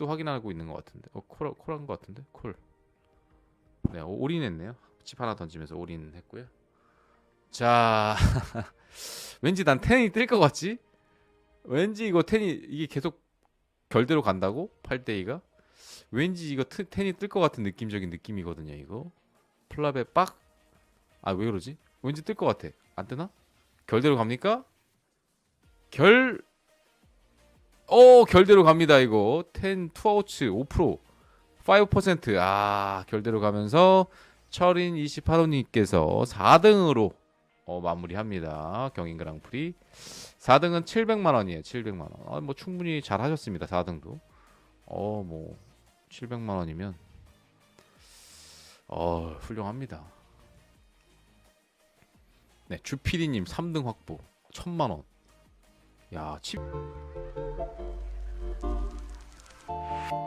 아직도 확인하고 있는 것 같은데. 어, 콜 콜한 것 같은데. 콜. 네, 오- 올인했네요. 집 하나 던지면서 올인했고요. 자, 왠지 난 텐이 뜰 것 같지? 왠지 이거 텐이 이게 계속 결대로 간다고? 8대2가? 왠지 이거 트, 텐이 뜰 것 같은 느낌적인 느낌이거든요, 이거. 플랍에 빡? 아, 왜 그러지? 왠지 뜰 것 같아. 안 뜨나? 결대로 갑니까? 결 오, 결대로 갑니다, 이거. 10 투아우츠 5% 5%. 아, 결대로 가면서 철인 28호님께서 4등으로 어, 마무리합니다. 경인 그랑프리. 4등은 700만 원이에요. 700만 원. 아, 뭐 충분히 잘 하셨습니다. 4등도. 어, 뭐 700만 원이면 어, 훌륭합니다. 네, 주피디님 3등 확보. 1000만 원. 야, 칩